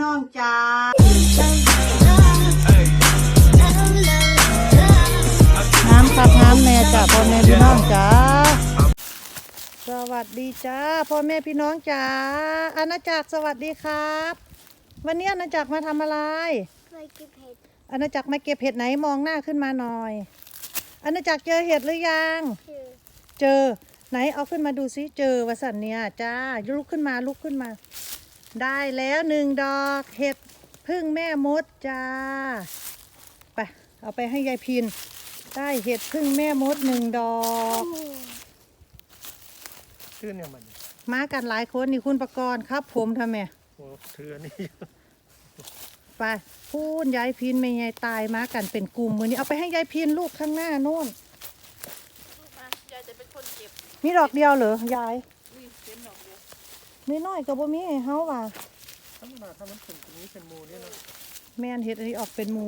น้องจ้าน้ำครับน้ำแน่จ้าพ่อแม่พี่น้องจ้าสวัสดีจ้าพ่อแม่พี่น้องจ้าอาณาจักรสวัสดีครับ วันนี้อาณาจักรมาทำอะไรเคยกินเผ็ดอาณาจักรมาเก็บเห็ดไหนมองหน้าขึ้นมาหน่อยอาณาจักรเจอเห็ดหรือยัง คือเจอไหนเอาขึ้นมาดูซิเจอวสันเนี่ยจ้าลุกขึ้นมาลุกขึ้นมา ได้แล้วหนึ่งดอกเห็ดพึ่งแม่มดจ้า ไปเอาไปให้ยายพิน ได้เห็ดพึ่งแม่มดหนึ่งดอก ชื่อเนี่ยมันมากันหลายคนนี่คุณประกรณ์ครับ ผมทำไมโอ้เธอนี่ไปพูนยายพินไม่ยายตายมากันเป็นกลุ่มมือนี้เอาไปให้ยายพินลูกข้างหน้าโน่น ยายจะเป็นคนเก็บ มีดอกเดียวเหรอยาย น้อยก็บ่มีให้เฮาว่าถ้ามันมาถ้ามันเป็นตรงนี้เป็นมูนี่นะแม่นเห็ดอันนี้ออกเป็นหมู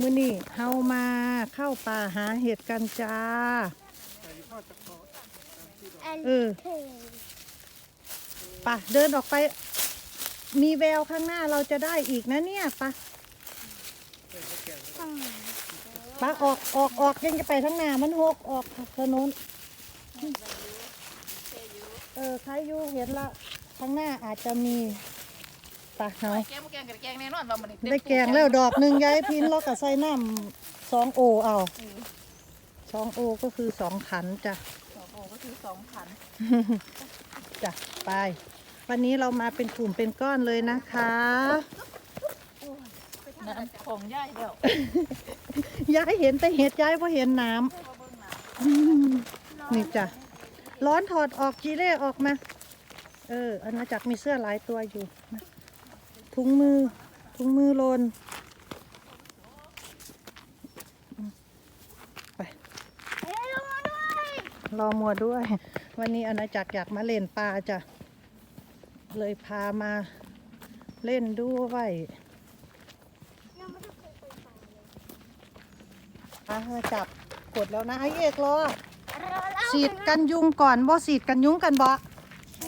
มื้อนี้เฮามาเข้าป่าหาเห็ดกันจ้าอันเออคือไป่ะเดินออกไป มีแววข้างหน้าเราจะได้อีกนะเนี่ยไป่ะอืมป่ะออกออกออกยังจะไปทางหน้ามันหกออกถนนเออใครอยู่เห็นละ ข้างหน้าอาจจะมีไป่ะเนาะแกงบ่แกงกับแกงแน่นอนเรามันได้แกงแล้วดอกหนึ่งยายพินเราก็ใส่น้ำสองโอเอาสองโอก็คือสองขันจ้ะโอ้โหก็คือสองพันจ้ะไป วันนี้เรามาเป็นกลุ่มเป็นก้อนเลยนะคะ น้ำของย่ายแล้วย้ายเห็นแต่เห็ดย้ายเพราะเห็นน้ำอืมนี่จ้ะ ร้อนถอดออกจีเล่ออกมา เอออาณาจักรมีเสื้อหลายตัวอยู่นะถุงมือถุงมือโลนอืมไปเอ้ยลงมาด้วยรอมัวด้วย วันนี้อาณาจักรอยากมาเล่นปลาจ้ะเลยพามาเล่นด้วยยังไม่ได้เคยไปป่าเลยอะมาจับกดแล้วนะไอเอกรอรอแล้วฉีดกันยุงก่อนบ่ฉีดกันยุงกันบ่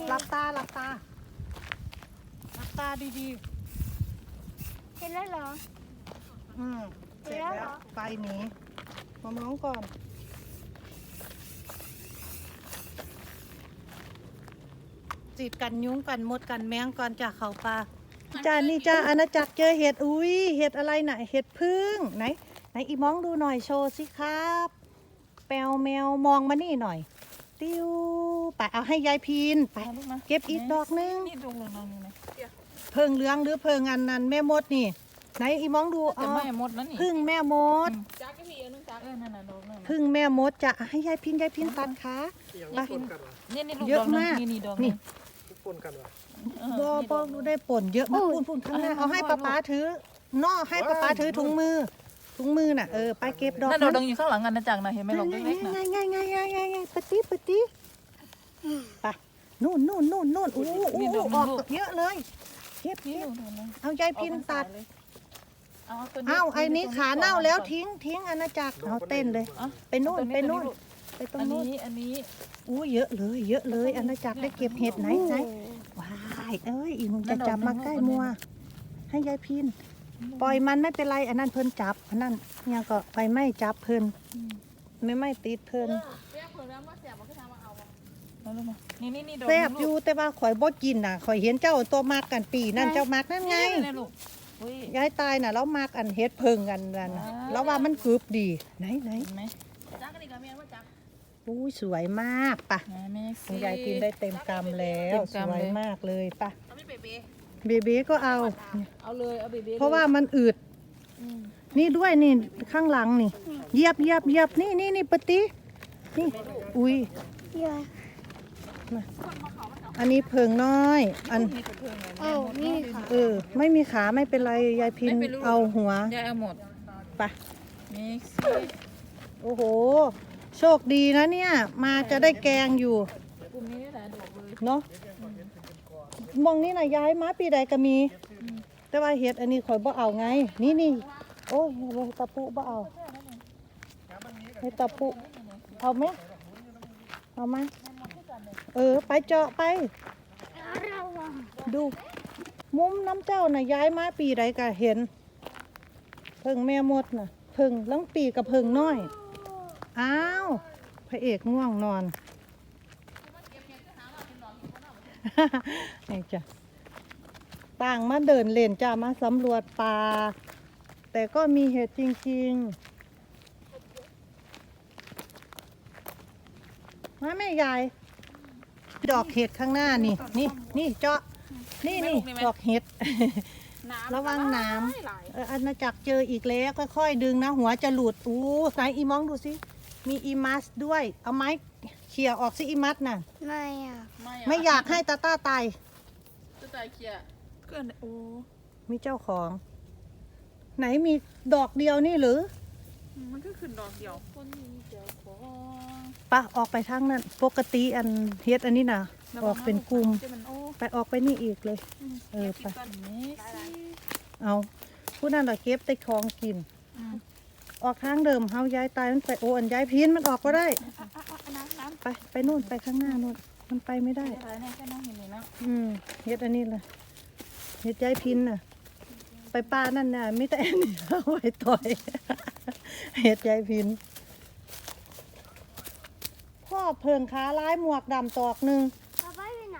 หลับตาหลับตาหลับตาดีเห็นแล้วเหรอ ๆ อืมเสร็จแล้วเหรแล้วอไปหนีมามองก่อนฉีดกันยุงกันมดกันแมงก่อนจากเขาปลาจ้านี่จ้าอาณาจักรเจอเห็ดอุ้ยเห็ดอะไรน่ะเห็ดพึ่งไหน ไหนอีมองดูหน่อยโชว์สิครับ แปลวแมวมองมานี่หน่อย ติ้ว ไปเอาให้ยายพีนไปลูกมาเก็บอีกดอกหนึงนี่ดอกหนึ่งดอกหนึ่งนะเพิงเหลืองหรือเพิงอันนั้นแม่มดนี่ ไหนอีมองดูแต่อ๋อไม่หมดแล้วนี่พึ่งแม่มดจ้าก็มีอันนึงจ้าเออนั่นน่ะดอกนึงพึ่งแม่มดจะให้ยายพินยายพินตัดขาอย่างไปนี้ปนกันวะนี่นี่ลูกเยอะดอกนึงมากนี่นี่ดอกนี่นี่ทุกปนกันวะบอบอดูได้ป่นเยอะมากพูนพูนข้างหน้าเอาให้ป้าป๊าถือนอให้ป้าป๊าถือถุงมือถุงมือน่ะเออไปเก็บดอกนั่นดอกนึงอยู่ข้างหลังกันนะจังนะเห็นไหมดอกง่ายเล็กๆนะง่ายง่ายง่ายง่ายง่ายง่ายปะติปะติ ไปนู่นนู่นนู่นนู่นอู้อู้อู้ออกเยอะเลยเก็บนี่เก็บดอกนึงเอายายพินตัดเอาตัวเอ้าไอ้นี้ขาเน่าแล้วทิ้งทิ้งอาณาจักรเอาเต้นเลย ไปนู่นไปนู่นไปตรอังนนู้นนี้อันนี้อู้เยอะเลย เยอะเลยอาณาจักรได้เก็บเห็ดไหนไหนว้ายเอ้ยอีมจะจับมาใกล้มัว ให้ยายพินปล่อยมันไม่เป็นไรอันนั้นเพิ่นจับอันนั้นเนี่ยก็ไปไม่จับเพิ่นไม่ไม่ติดเพิ่น เอาลูกมานี่นี่นี่ดอกแซ่บอยู่แต่ว่าข่อยบ่กินน่ะข่อยเห็นเจ้าตัวมากกันปีนั่นเจ้ามากนั่นไง นี่ลูกอุ้ย ยายตายน่ะเรามากอันเฮ็ดเพิงกันนั่นน่ะเราว่ามันกรึบดี ไหนไหนเห็นไหมจ้ากันอีกแล้วเมียว่าจ้าอู้สวยมากปะแม่คุณยายพินได้เต็มกำแล้ว เต็มสกำวยเลยมากเลยปะเอาไม่เบเบ้เบบีก็เอา เอาเลยเอาเบเบ้เพราะว่ามันอืด อืมนี่ด้วยนี่ข้างหลังนี่เหยียบเหยียบเหยียบนี่นี่นี่ปะตินี่อุ้ย เยอะ อันนี้เพิงน้อย อันมีแต่เพื่อนเลยโอ้นี่ค่ะเออ ไม่มีขาไม่เป็นไรยายพินไม่เป็นไรเอาหัว ยายเอาหมดไปมิกซี่โอ้โห โชคดีนะเนี่ย มาจะได้แกงอยู่กลุ่มนี้นี่แหละดอกเลยเนาะมองนี่นะย้ายมาปีใดก็มี แต่ว่าเห็ดอันนี้ข่อยบ่เอาไง นี่นี่โอ้ยเฮ็ดตะปุบ่เอาเฮ็ดตะปุเอาไหมเอาไหม เออ ไปเจาะไป ดู มุมน้ำเจ้าน่ะย้ายมาปีใดก็เห็น เพิ่งแม่มดน่ะ เพิ่งลังปีกับเพิ่งน้อย อ้าว พระเอกง่วงนอนนี่จ้ะต่างมาเดินเล่นจ้ามาสำรวจป่า แต่ก็มีเห็ดจริง ๆ มาแม่ยาย ดอกเห็ดข้างหน้านี่ นี่นี่เจาะนี่นี่ดอกเห็ดระวังน้หลายเอออาณาจักรเจออีกแล้วค่อยๆดึงนะ หัวจะหลุดอู้สายอีมองดูสิ มีอีมัสด้วย เอาไม้เขี่ยออกสิอีมัสน่ะ ไม่อะไม่อยากให้ตาต้าตาย จะตายเคียเกินโอ้มีเจ้าของ ไหนมีดอกเดียวนี่หรือ มันก็ขึ้นดอกเดียวคนมีเจ้าของ ปะออกไปทางนั้น ปกติอันเฮ็ดอันนี้นะออกเป็นกลุ่มจะมันโอ้ไปออกไปนี่อีกเลย เออไปเม็กซี่เอาผู้นั้นเราเก็บแต่ของกิน ออกทางเดิมเฮาย้ายตายมันไปโอ้อันย้ายพินมันออกก็ได้น้ำน้ำไปไปนู่นไปข้างหน้านู่นมันไปไม่ได้อะไรเนี่ยแค่น้องเห็นเลยนะอืมเฮ็ดอันนี้เลยเฮ็ดย้ายพินน่ะ ไปป้านั่นน่ะไม่แต่อันนี้เอาไว้ต่อยเฮ็ดย้ายพินพ่อ เพิงขาลายหมวกดำตอกหนึ่งป้าป้าอยู่ไหน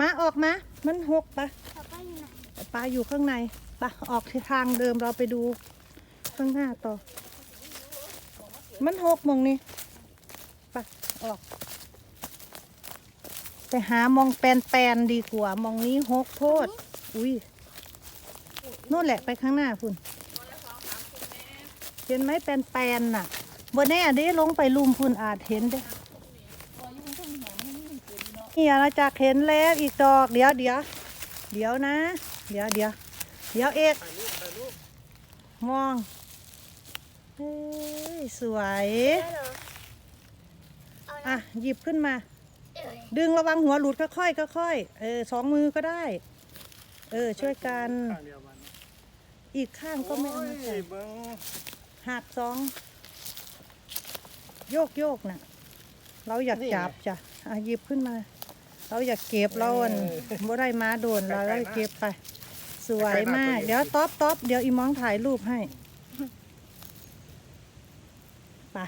มาออกมา มันหกปะป้าป้าอยู่ไหนปลาอยู่ข้างในปะออกที่ทางเดิมเราไปดูข้างหน้าต่อ มันหกโมงนี่ปะออก ไปหามองแปลนๆดีกว่ามองนี้หกโทษ อุ้ยนู่นแหละไปข้างหน้าคุณเห็นไหมแปลนๆน่ะบนแน่เด้ลงไปลุมคุณอาจเห็นเด้ นี่อาณาจักรเห็นแล้วอีกดอก เดี๋ยวเดี๋ยวเดี๋ยวนะ เดี๋ยวเดี๋ยวเดี๋ยวเอกมองเฮ้ยสวยได้เหรอเอาอะนะหยิบขึ้นมาเอ้ยดึงระวังหัวหลุดค่อยๆค่อยๆเออสองมือก็ได้ เออช่วยกันข้างเดียวมันอีกข้างก็ไม่เอามาใส่โยเบิ้งหักสองโยกโยกน่ะ เราอยากจับจ้ะอะหยิบขึ้นมา เราอยากเก็บเราอันบ่ได้มาโดนเราได้เก็บไป สวยมาก เดี๋ยวต๊อปต๊อปเดี๋ยวอีมองถ่ายรูปให้ไป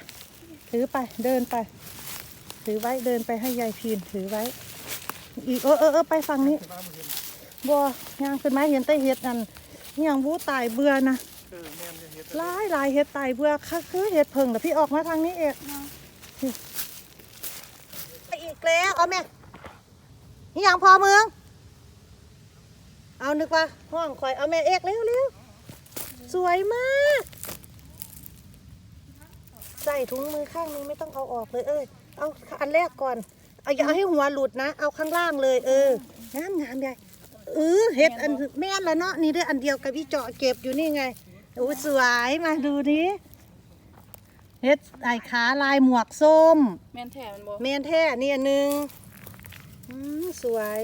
ถือไปเดินไป ถือไว้เดินไปให้ยายพีนถือไว้ อีกเออเออเออไปฝั่งนี้ที่บ้านมันเห็นบัวยางขึ้นมาเห็นแต่เห็ดอันนี่ยังวูตายเบื่อนะเออแม่นจะเห็นหลายหลายเห็ดตายเบื่อค่ะคือเห็ดเพิงแต่พี่ออกมาทางนี้เอกไปอีกแล้วเอาแม่ นี่ยังพอเมือง เอานึกว่าห้องคอยเอาแม่เอกเร็วเร็วสวยมาก ใส่ถุงมือข้างนึงไม่ต้องเอาออกเลย เอ้ยเอาอันแรกก่อนเอาอย่าเอาให้หัวหลุดนะ เอาข้างล่างเลย เอองามงามใหญ่เออเห็ดอันแม่นละเนาะนี่เด้ออันเดียวกับพี่เจาะเก็บอยู่นี่ไงโอ้สวยมาดูดิเห็ดไอขาลายหมวกส้ม แมนแท้มันบ่เมนแท้นี่อันหนึ่งอืม สวย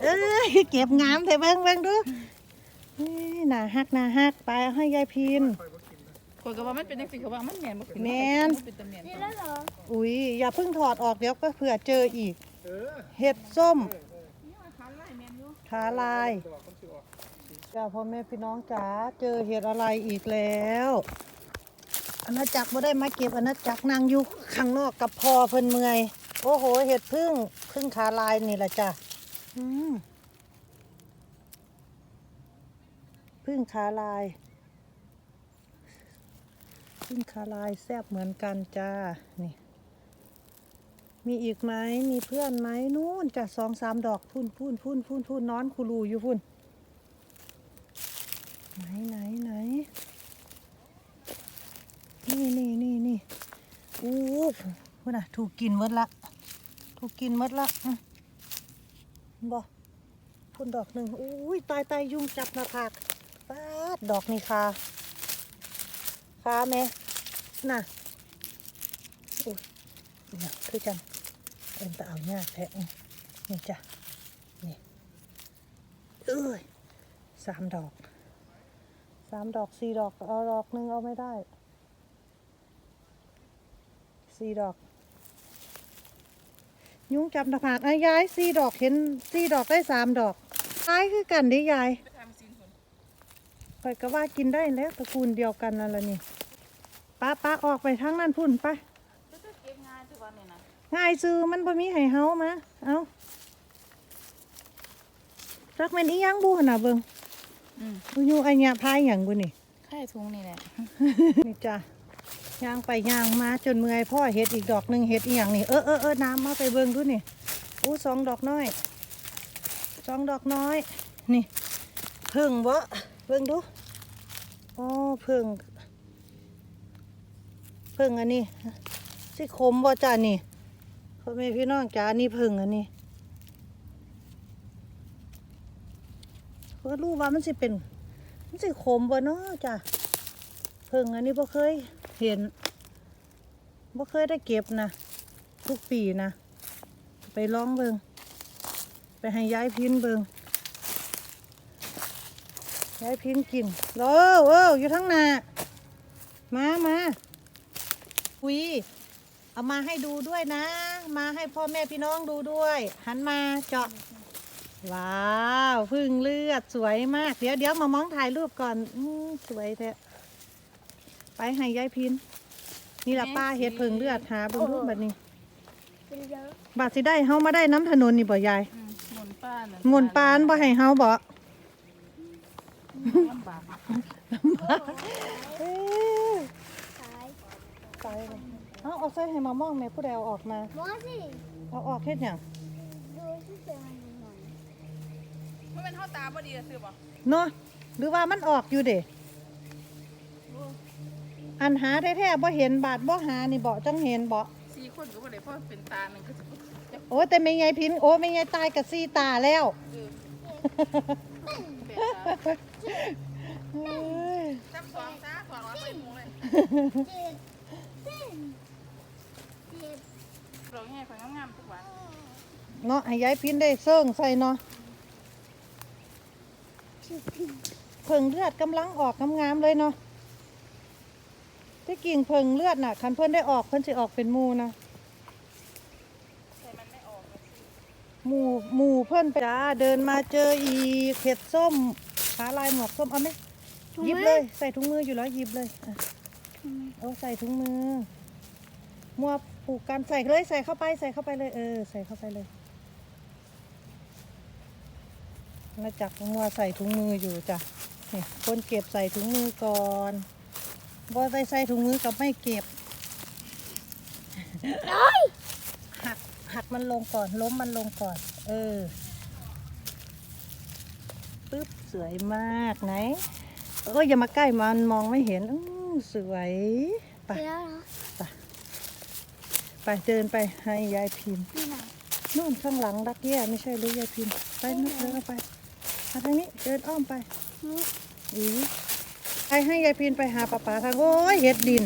เอ้ยเก็บงามแต่เบิ่งเบิ่งดูนี่หนาฮักหนาฮักไปเอาให้ยายพินคนก็ว่ามันเป็นจังซี่เขาว่ามันแม่นบ่ขึ้นแม่นเป็นตะแม่นนี่แล้วเหรออุ้ยอย่าเพิ่งถอดออกเดี๋ยวก็เผื่อเจออีกเออเห็ดส้มขาลายแม่นอยู่ขาลายดอกมันสิออกจ้าพ่อแม่พี่น้องจ๋าเจอเห็ดอะไรอีกแล้วอาณาจักรบ่ได้มาเก็บอาณาจักรนางอยู่ข้างนอกกับพอเพิ่นเมื่อย โอ้โห เห็ดพึ่งพึ่งขาลายนี่แหละจ้ะอืมพึ่งขาลาย พึ่งขาลายแซบเหมือนกันจ้า นี่ มีอีกไหม มีเพื่อนไหมนู่นจ้ะสองสามดอกพุ่นพุ่นพุ่นพุ่นพุ่นนอนคูรูอยู่พุ่น ไหนไหนไหน นี่นี่นี่นี่อู้พุ่นอะ ถูกกินหมดละถู กกินมดละอืมบ่พุ่นดอกหนึ่งอุ้ยตายตายยุงจับหน้าผากป้าดดอกนี่ค่ะค่ะแม่น่ะอุ้ยเนี่ยคือจังเอ็นตะเอายากแท้นี่จ้ะนี่เอ้ยสามดอกสามดอกสี่ดอกเอาดอกหนึ่งเอาไม่ได้สี่ดอก ยุงจับหน้าผากไอ้ยายสี่ดอกเห็นสี่ดอกได้สามดอกคล้ายคือกันเดิยายไปทำซีนคนข่อยก็ว่ากินได้แล้วตระกูลเดียวกันนั่นแหละนี่ป้าป้าออกไปทางนั้นพุ่นไปก็จะเก็บงานทุกวันเนี่ยนะง่ายซื้อมันบ่มีให้เฮามาเอาจักแม่นอีหยังบูหั่นน่ะเบิ่งอืมอุยูไอ้เนี่ยพายหยังบุนี่ไข่ทุงนี่แหละนี่จ้ะ ย่างไปย่างมาจนเมื่อยพ่อเฮ็ดอีกดอกหนึ่งเฮ็ดอีหยังนี่เออเออเออน้ำมาไปเบิ่งดูนี่อู้สองดอกน้อยสองดอกน้อย นี่เพิ่งบ่เบิ่งดูโอ้เพิ่งเพิ่งอันนี้สิขมบ่จ้านี่พ่อแม่พี่น้องจ้านี่เพิ่งอันนี้ก็รู้ว่ามันสิเป็นมันสิขมบ่เนาะจ้ะเพิ่งอันนี้บ่เคย เห็นบ่เคยได้เก็บนะทุกปีนะ ไปลองเบิงไปให้ย้ายพินเบิงย้ายพินกินโอ้โอ้อยู่ทั้งนามามาอุ้ยเอามาให้ดูด้วยนะ มาให้พ่อแม่พี่น้องดูด้วย หันมาเจาะ ว้าว พึ่งเลือดสวยมาก เดี๋ยวเดี๋ยวมามองถ่ายรูปก่อนอสวยแท้ ให้ยายพิน นี่ละป้าเฮ็ดพึ่งเลือดหาเบิ่งรูปแบบนี้ เป็นเยอะบาดสิได้เฮามาได้น้ำถนนนี่บ่ยายอืมหมุนป้าน่ะหมุนปานบ่ให้เฮาบ่ลำบากเอ๊ะขายไปเลยเอาเอาใส่ให้มามองแม่ผู้ใดเอาออกมาหมอสิเอาออกเฮ็ดหยังดูที่เจอมันหน่อยมันเป็นเท่าตาพอดีอะซื้อบ่เนาะหรือว่ามันออกอยู่เด้ อันหาแท้ๆบ่เห็นบาดบ่หานี่บ่จังเห็นบ่สี่คนก็บ่ได้เพราะเป็นตาหนึ่งก็จะโอ้แต่ไม่ไงพินโอ้ไม่ไงตายกับซี่ตาแล้วเออเป็นตาเฮ้ยจับสองซะถอดออกไปหมูเลยเราให้คนงามๆทุกวันเนาะให้ยายพินได้เซิ่งใส่เนาะเพิ่งเลือดกำลังออกงามๆเลยเนาะ ที่กิ่งเพิ่งเลือดน่ะ คันเพิ่นได้ออกเพิ่นสิออกเป็นหมูนะแต่มันไม่ออกเลยสิหมูหมูเพิ่นไปจ้าเดินมาเจออีกเห็ดส้มขาลายหมวกส้มเอาไหมหยิบเลยใส่ถุงมืออยู่แล้วหยิบเลยอะเอาใส่ถุงมือมัวปลูกกันใส่เลยใส่เข้าไปใส่เข้าไปเลยเออใส่เข้าไปเลยมาจักมัวใส่ถุงมืออยู่จ้ะนี่คนเก็บใส่ถุงมือก่อน บอไปใส่ถุงมือกับไม่เก็บหักหักมันลงก่อน ล้มมันลงก่อน เออปึ๊บสวยมากไหนเอออย่ามาใกล้มันมองไม่เห็นอู้สวยไปเดี๋ยวเหรอไปเดินไปให้ยายพิมพ์นี่ไหนนู่นข้างหลังรักแย่ไม่ใช่หรือยายพิมพ์ไปนู่นเดินไปมาทางนี้เดินอ้อมไปนี่อี ไปให้ยายพินไปหาป้าป๋าทางโอ้ยเห็ดดิน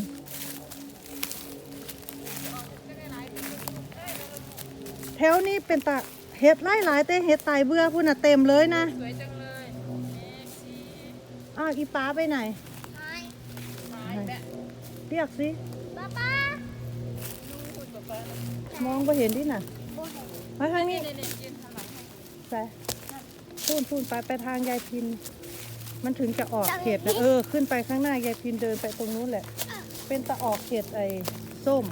แถวนี้เป็นตาเห็ดไล่หลายๆแต่เห็ดตายเบื่อพุ่นน่ะเต็มเลยนะสวยจังเลยเอ็กซีอ้าวอีป้าไปไหนไม้ไม้แบะเรียกสิป้าป้าพูดกับป้ามองไปเห็นดิน่ะโอ้ยมาทางนี่นี้นี่ยืนทางหลังให้ไปพูนพูนไปไปทางยายพิน มันถึงจะออกเห็ดนะเออ ขึ้นไปข้างหน้ายายพินเดินไปตรงนู้นแหละ เป็นตะออกเห็ดไอ้ส้ม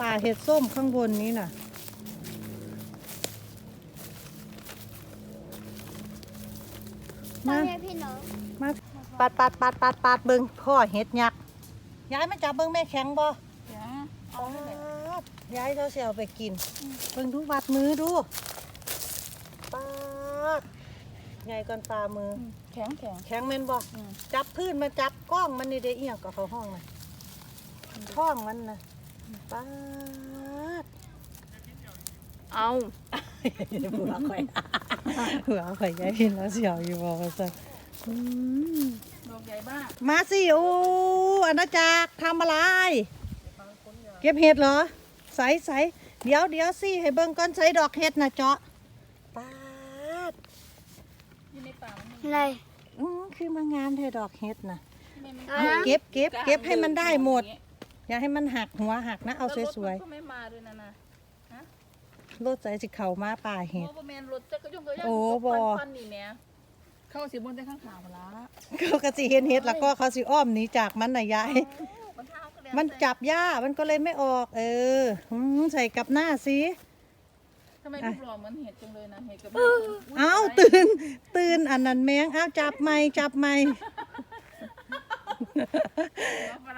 ป่าเห็ดส้มข้างบนนี้น่ะตอนมานี้พี่น้องมาปัดปัดปัดปัดปัดเบิงพ่อเห็ดยักษ์ย้ายมาจับเบิงแม่แข็งบ่เดี๋ยวเอาไปเลยป๊าดย้ายเขาเสียเอาไปกิน เบิงดูวัดมือดูปาด ใหญ่ก่อนฝ่ามือแข็งแข็ง แข็งแม่นบ่อืม จับพื้นมาจับกล้องมันนี่ได้เอียงกับเขาห้องนะท้องมันนะป้าดเอาหัวข่อยหัวข่อยยายพินแล้วเสียวอยู่บอกว่าซะอืม ดอกใหญ่บ้ากมาสิโอ้อาณาจักรทำอะไร เก็บเห็ดเหรอ ใสใสเดี๋ยวเดี๋ยวสิให้เบิ่งก่อนใส่ดอกเห็ดนะเจาะป้าด อยู่ใน ป่ามันอะไรอือคือมางามแท้ดอกเห็ดนะไม่มันเอาเก็บเก็บเก็บให้มันได้หมด อย่าให้มันหักหัวหักนะ เอาสวยๆก็ไม่มาด้วยนะนะๆรถใจสิเข่ามาป่าเห็ดโอ้บ่แม่นรถจักรยานก็ยังโอ้บ่ฟันๆนี่แหม่เข้าสิบนแต่ข้างขาวละเขาก็สิเห็นเห็ดแล้วก็เขาสิอ้อมหนีจากมันน่ะยายมันเท้าก็แล้วมันจับหญ้ามันก็เลยไม่ออก เออหืมใส่กับหน้าสิ ทำไมรูปหล่อเหมือนเห็ดจังเลยนะเห็ดกับเอ้าตื่น ตื่นอันนั้นแมงเอ้าจับไม่จับไม่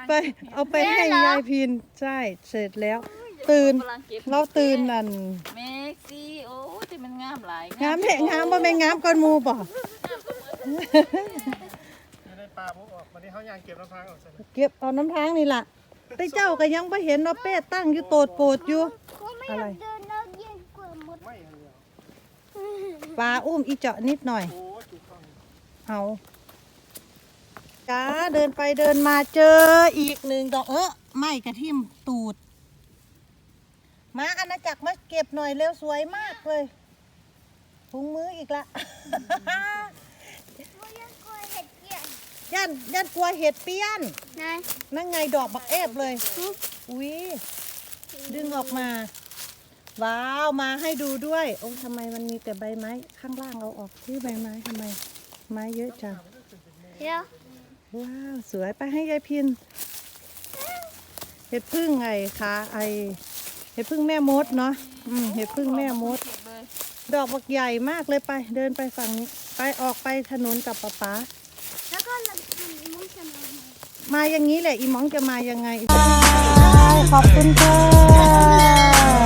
ไปเอาไปให้ยายพินใช่เสร็จแล้ว ตื่นเราตื่นนั่นเมกซี่โอ้แต่มันงามหลายงามแหะงามบ่แม่งงามก่อนหมูบ่จะได้ปลาพวกออกวันนี้เขายางเก็บน้ำพังออกใส่เลยเก็บเอาน้ำทางนี่ล่ะแต่เจ้าก็ยังบ่เห็นเนาะเป้ตั้งอยู่โตดโปดอยู่ก็ไม่ออะไร ไม่อันเดียวปลาอุ้มอีเจาะนิดหน่อย โอ้จุกต้องเอาจ้าเดินไปเดินมาเจออีกหนึ่งดอกเออไม่กระทิ่มตูด มาอาณาจักรมาเก็บหน่อยเร็วสวยมากเลยพุงมืออีกละก็ยังกลัวเห็ดเกี้ยนย่านย่านกลัวเห็ดเปี้ยนนายนั่นไงดอกบักเอฟเลย อุ้ยดึงออกมา ว้าวมาให้ดูด้วยโอ้ทำไมมันมีแต่ใบไม้ข้างล่างเอาออกที่ใบไม้ทำไม ไม้เยอะจังเดี๋ยวว้าวสวยไปให้ยายพินเห็ดพึ่งไงคะไอเห็ดพึ่งแม่มดเนาะอืมเห็ดพึ่งแม่มดเก็บเลยดอกบักใหญ่มากเลยไป เดินไปฝั่งนี้ไปออกไปถนนกับป๊าป๊าแล้วก็หลังทำมุ้งชนะมาอย่างนี้แหละอีหมองจะมายังไงขอบคุณค่ะ